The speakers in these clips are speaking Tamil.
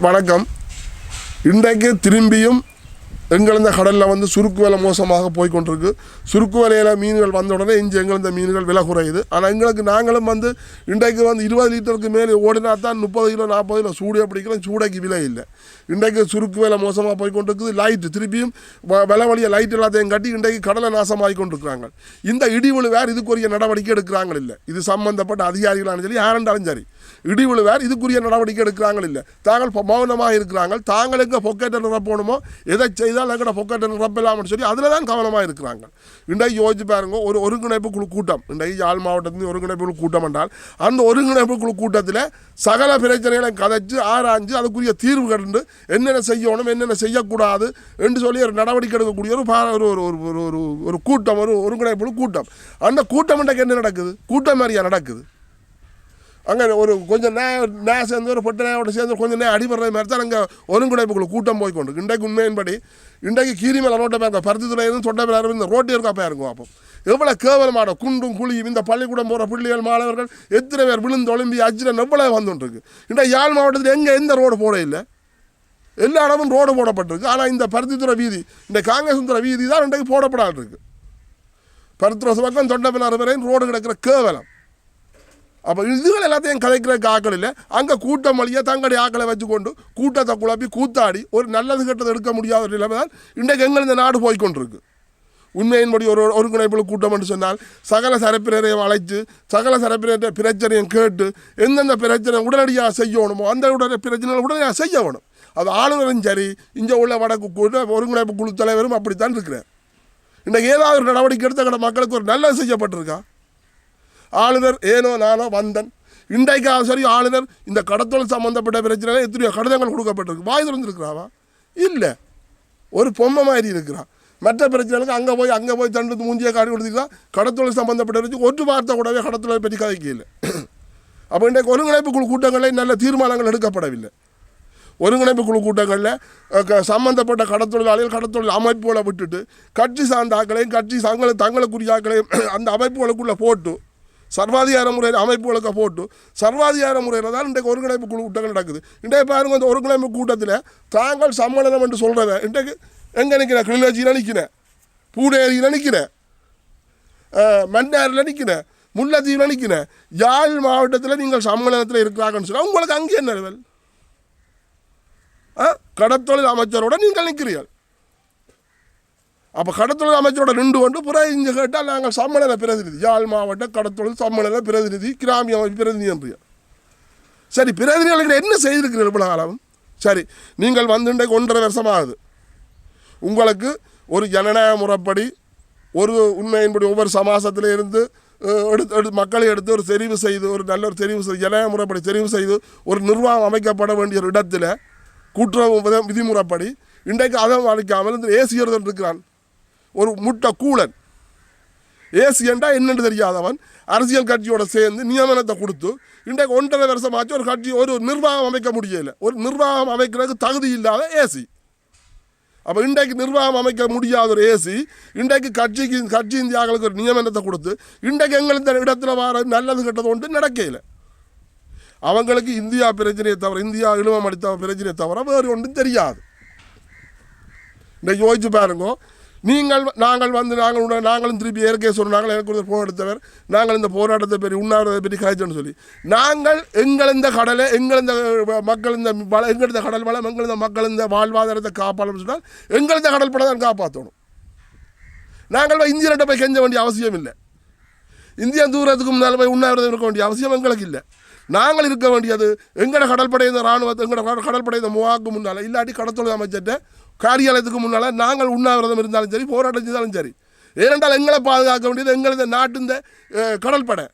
வணக்கம். இன்றைக்கு திரும்பியும் எங்களந்த கடலில் வந்து சுருக்கு வேலை மோசமாக போய் கொண்டிருக்கு சுருக்கு விலையில் மீன்கள் வந்த உடனே இஞ்சி எங்களந்த மீன்கள் விலை குறையுது. ஆனால் எங்களுக்கு நாங்களும் வந்து இன்றைக்கு வந்து இருபது லிட்டருக்கு மேலே ஓடினா தான் முப்பது கிலோ நாற்பது கிலோ சூடே பிடிக்கலாம் சூடைக்கு விலை இல்லை. இன்றைக்கு சுருக்கு வேலை மோசமாக போய் கொண்டிருக்குது லைட்டு திருப்பியும் வ- விலை வழியை லைட் எல்லாத்தையும் கட்டி இன்றைக்கு கடலை நாசமாகி கொண்டிருக்கிறாங்க இந்த இடிவுழு வேறு இதுக்குரிய நடவடிக்கை எடுக்கிறாங்க இல்லை. இது சம்பந்தப்பட்ட அதிகாரிகளாலும் சரி யாரென்றாலும் சரி. இடிவுழு வேறு இதுக்குரிய நடவடிக்கை எடுக்கிறாங்க இல்லை. தாங்கள் மௌனமாக இருக்கிறாங்க தாங்களுக்கு எங்கே பொக்கெட்டை நிரப்பணுமோ எதை செய்தால் எங்கட பொக்கெட்டை நிரப்பலாம்னு சொல்லி அதில் தான் கவனமாக இருக்கிறாங்க. இன்றைக்கு யோசிச்சு பாருங்க ஒரு ஒருங்கிணைப்பு குழு கூட்டம். இன்றைக்கு யாழ் மாவட்டத்தில் ஒருங்கிணைப்பு குழு கூட்டம் என்றால் அந்த ஒருங்கிணைப்பு குழு கூட்டத்தில் சகல பிரச்சனைகளை கதைச்சு ஆராய்ஞ்சு அதுக்குரிய தீர்வு கண்டு என்னென்ன செய்யணும் என்னென்ன செய்யக்கூடாது என்று சொல்லி ஒரு நடவடிக்கை எடுக்கக்கூடிய ஒரு பா- ஒரு ஒரு ஒரு ஒரு ஒரு ஒரு கூட்டம் ஒரு ஒருங்கிணைப்பு குழு கூட்டம். அந்த கூட்டம் என்ன நடக்குது? கூட்டம் மாதிரியா நடக்குது? அங்கே ஒரு கொஞ்சம் நேரம் நே சேர்ந்து ஒரு பொட்ட நேயோட சேர்ந்து கொஞ்சம் நேரம் அடிபடுற மாதிரி தான் அங்கே ஒருங்குடைப்புக்குள்ள கூட்டம் போய் கொண்டு இன்றைக்கு உண்மையின்படி இன்றைக்கு கீரிமலை ரோட்டை பேருங்க பருத்தி துறையிலும் தொண்டை பேர் இந்த ரோட்டே இருக்கா பேருங்க அப்போ. எவ்வளோ கேவலமான குண்டும் குழியும் இந்த பள்ளிக்கூடம் போகிற பிள்ளைகள் மாணவர்கள் எத்தனை பேர் விழுந்து ஒளிம்பி அஜிரன் எவ்வளோ வந்துட்டுருக்கு. இன்றைக்கு யாழ் மாவட்டத்தில் எங்கே எந்த ரோடு போட இல்லை. எல்லா இடமும் ரோடு போடப்பட்டிருக்கு. ஆனால் இந்த பருத்தித்துறை வீதி இந்த காங்கேசுந்தர வீதி தான் இன்றைக்கு போடப்படாது இருக்குது பருத்திரோசு பக்கம் தொண்டை வரையும் ரோடு கிடக்கிற கேவலம். அப்போ இதுகள் எல்லாத்தையும் கதைக்கிறதுக்கு ஆக்கள் இல்லை. அங்கே கூட்டம் வழியாக தங்களுடைய ஆக்களை வச்சுக்கொண்டு கூட்டத்தை குழப்பி கூத்தாடி ஒரு நல்லது கெட்டது எடுக்க முடியாத ஒரு நிலைமை தான் இன்றைக்கு எங்கள் இந்த நாடு போய்கொண்டிருக்கு உண்மையின்படி ஒரு ஒருங்கிணைப்பு கூட்டம் என்று சொன்னால் சகல சரப்பினரையும் அழைத்து சகல சரப்பினர் பிரச்சனையும் கேட்டு எந்தெந்த பிரச்சனை உடனடியாக செய்யணுமோ அந்த உடனே பிரச்சனைகள் உடனடியாக செய்ய வேணும் அது ஆளுநரும் சரி இங்கே உள்ள வடக்கு கூட ஒருங்கிணைப்பு குழு தலைவரும் அப்படித்தான் இருக்கிறார். இன்றைக்கு ஏதாவது ஒரு நடவடிக்கை எடுத்து எங்கட மக்களுக்கு ஒரு நல்லது செய்யப்பட்டிருக்கா? ஆளுநர் ஏனோ நானோ வந்தன். இன்றைக்கு சரி ஆளுநர் இந்த கடத்தொழில் சம்பந்தப்பட்ட பிரச்சனை எத்தனையோ கடிதங்கள் கொடுக்கப்பட்டிருக்கு. வாய் திறந்துருக்கிறாவா? இல்லை. ஒரு பொம்மை மாதிரி இருக்கிறான் மற்ற பிரச்சனைகளுக்கு அங்கே போய் அங்கே போய் தண்டு மூஞ்சியை காட்டி கொடுத்துருக்கா கடத்தொழில் சம்பந்தப்பட்ட வச்சு ஒரு வார்த்தை கூடவே கடத்தொழில் பற்றி கதைக்கல. அப்போ இன்றைக்கு ஒருங்கிணைப்பு குழு கூட்டங்களில் நல்ல தீர்மானங்கள் எடுக்கப்படவில்லை. ஒருங்கிணைப்பு குழு கூட்டங்களில் சம்மந்தப்பட்ட க- சம்பந்தப்பட்ட கடத்தொழிலாளிகள் கடத்தொழில் அமைப்புகளை விட்டுட்டு கட்சி சார்ந்த ஆக்களையும் கட்சி தங்களை தங்களுக்குரிய ஆக்களையும் அந்த அமைப்புகளுக்குள்ளே போட்டு சர்வாதிகார முறையில் அமைப்புகளுக்கு போட்டு சர்வாதிகார முறையில் தான் இன்றைக்கு ஒருங்கிணைப்பு குழு கூட்டங்கள் நடக்குது. இன்றைக்கு பாருங்க அந்த ஒருங்கிணைப்பு கூட்டத்தில் தாங்கள் சம்மேளனம் என்று சொல்கிறத இன்றைக்கு எங்கே நிற்கிறேன் கிளிநொச்சியில் நிற்கிறேன் பூனேரியில் நிற்கிறேன் மன்னாரில் நிற்கிறேன் முல்லைத்தீவில் நிற்கிறேன் யாழ் மாவட்டத்தில் நீங்கள் சம்மேளனத்தில் இருக்கிறாங்கன்னு சொன்னால் உங்களுக்கு அங்கே என்ன level? ஆ கடத்தொழில் அமைச்சரோட நீங்கள் நிற்கிறீர்கள் அப்போ கடத்தொழில் அமைச்சரோட நின்று கொண்டு புற இங்கே கேட்டால் நாங்கள் சம்மேளன பிரதிநிதி. யாழ் மாவட்ட கடத்தொழில் சம்மேளன பிரதிநிதி கிராமிய அமைப்பு பிரதிநிதி என்று. சரி பிரதிநிதிகளுக்கு என்ன செய்திருக்கிறீர்கள் இவ்வளோ காலம்? சரி நீங்கள் வந்துட்டே ஒன்றரை வருஷம் ஆகுது உங்களுக்கு ஒரு ஜனநாயக முறைப்படி ஒரு உண்மையின்படி ஒவ்வொரு சமாசத்தில் இருந்து எடுத்து எடுத்து மக்களை எடுத்து ஒரு தெரிவு செய்து ஒரு நல்ல ஒரு தெரிவு செய்து ஜனநாயக முறைப்படி தெரிவு செய்து ஒரு நிர்வாகம் அமைக்கப்பட வேண்டிய ஒரு இடத்துல கூட்டுறவு விதிமுறைப்படி இன்றைக்கு அதை அளிக்காமல் இந்த ஏசியர் இருக்கிறான். ஒரு முட்டை கூலன் ஏசி என்றா என்னன்னு தெரியாதவன் அரசியல் கட்சியோட சேர்ந்து நியமனத்தை கொடுத்து இன்றைக்கு ஒன்றரை வருஷமாச்சு ஒரு கட்சி ஒரு நிர்வாகம் அமைக்க முடியல. ஒரு நிர்வாகம் அமைக்கிறதுக்கு தகுதி இல்லாத ஏசி. அப்போ இன்றைக்கு நிர்வாகம் அமைக்க முடியாத ஒரு ஏசி இன்றைக்கு கட்சிக்கு கட்சி இந்தியாக்களுக்கு ஒரு நியமனத்தை கொடுத்து இன்றைக்கு எங்கள் இந்த இடத்துல வர நல்லது கெட்டது ஒன்று நடக்கல. அவங்களுக்கு இந்தியா பிரச்சனையை தவிர இந்தியா இழுவம் அடித்த பிரச்சனையை தவிர வேறு ஒன்றும் தெரியாது. இன்றைக்கு யோசிச்சு பாருங்க நீங்கள் நாங்கள் வந்து நாங்கள் நாங்களும் திருப்பி இயற்கை சொன்னாங்க எனக்கு ஒரு போன் எடுத்தவர். நாங்கள் இந்த போராட்டத்தை பற்றி உண்ணாவிரதை பற்றி காய்ச்சோன்னு சொல்லி. நாங்கள் எங்கள் இந்த கடலை எங்கள் இந்த மக்கள் இந்த வள எங்கள் இந்த கடல் வளம் எங்கள் இந்த மக்கள் இந்த வாழ்வாதாரத்தை காப்பாளன்னு சொன்னால் எங்கள் இந்த கடல் படம் தான் காப்பாற்றணும். நாங்கள் போய் இந்தியர்கிட்ட போய் கெஞ்ச வேண்டிய அவசியம் இல்லை. இந்தியா தூரத்துக்கு முன்னால் போய் உண்ணாவிரதம் இருக்க வேண்டிய அவசியம் எங்களுக்கு இல்லை. நாங்கள் இருக்க வேண்டியது எங்களோட கடற்படை இந்த ராணுவத்தை எங்களோட கடற்படை இந்த முவாக்கு முன்னால் இல்லாட்டி கடத்தொழில் அமைச்சர்கிட்ட காரியாலயத்துக்கு முன்னால் நாங்கள் உண்ணாவிரதம் இருந்தாலும் சரி போராட்டம் செய்தாலும் சரி. ஏனென்றால் எங்களை பாதுகாக்க வேண்டியது எங்களது நாட்டுந்த கடற்படை.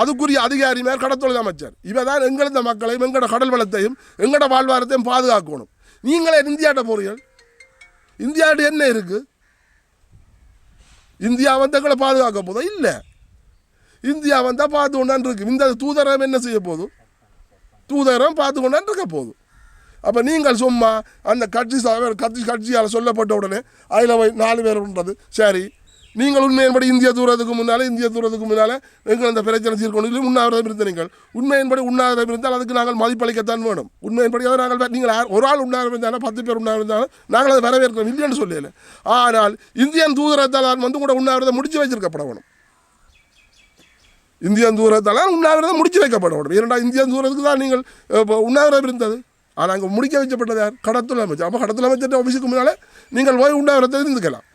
அதுக்குரிய அதிகாரி மேல் கடத்தொழில் அமைச்சர். இவை தான் எங்களது மக்களையும் எங்களோட கடல் வளத்தையும் எங்களோட வாழ்வாரத்தையும் பாதுகாக்கணும். நீங்களே இந்தியாட்ட போறீர்கள். இந்தியாட்ட என்ன இருக்குது இந்தியா வந்து எங்களை பாதுகாக்க போதா? இல்லை. இந்தியா வந்தால் பார்த்து கொண்டான் இருக்கு. இந்த தூதரம் என்ன செய்ய போதும் தூதரம் பார்த்து கொண்டான் இருக்க போதும் அப்போ நீங்கள் சும்மா அந்த கட்சி சா- கட்சி கட்சியால் சொல்லப்பட்ட உடனே அதில் போய் நாலு பேர் பண்ணுறது சரி. நீங்கள் உண்மையின்படி இந்திய தூரத்துக்கு முன்னால் இந்திய தூரத்துக்கு முன்னால் எங்கள் அந்த பிரச்சனை சீர்கொண்டு உண்ணாவிரதம் இருந்த நீங்கள் உண்மையின்படி உண்ணாவிரதம் இருந்தால் அதுக்கு நாங்கள் மதிப்பளிக்கத்தான் வேணும். உண்மையின்படி அதை நாங்கள் நீங்கள் யார்- ஒரு ஆள் உண்ணாவிரம் இருந்தாலும் பத்து பேர் உண்ணாவிரதம் இருந்தாலும் நாங்கள் அதை வரவேற்கிறோம் இல்லைன்னு சொல்லல. ஆனால் இந்தியன் தூதரத்தால் வந்து கூட உண்ணாவிரதம் முடிச்சு வச்சிருக்கப்பட வேணும். இந்தியன் தூரத்தால் உண்ணாவிரதம் முடிச்சு வைக்கப்பட வேண்டும் இரண்டா இந்தியன் தூரத்துக்கு தான் நீங்கள் இப்போ உண்ணாவிரதம் இருந்தது. ஆனால் அங்கே முடிக்க வைக்கப்பட்டது யார்? கடத்தல் அமைச்சர். அப்போ கடத்தல் அமைச்சர் ஆஃபீஸுக்கு முன்னால் நீங்கள் ஓய்வு உண்டாகிறத இருந்துக்கலாம்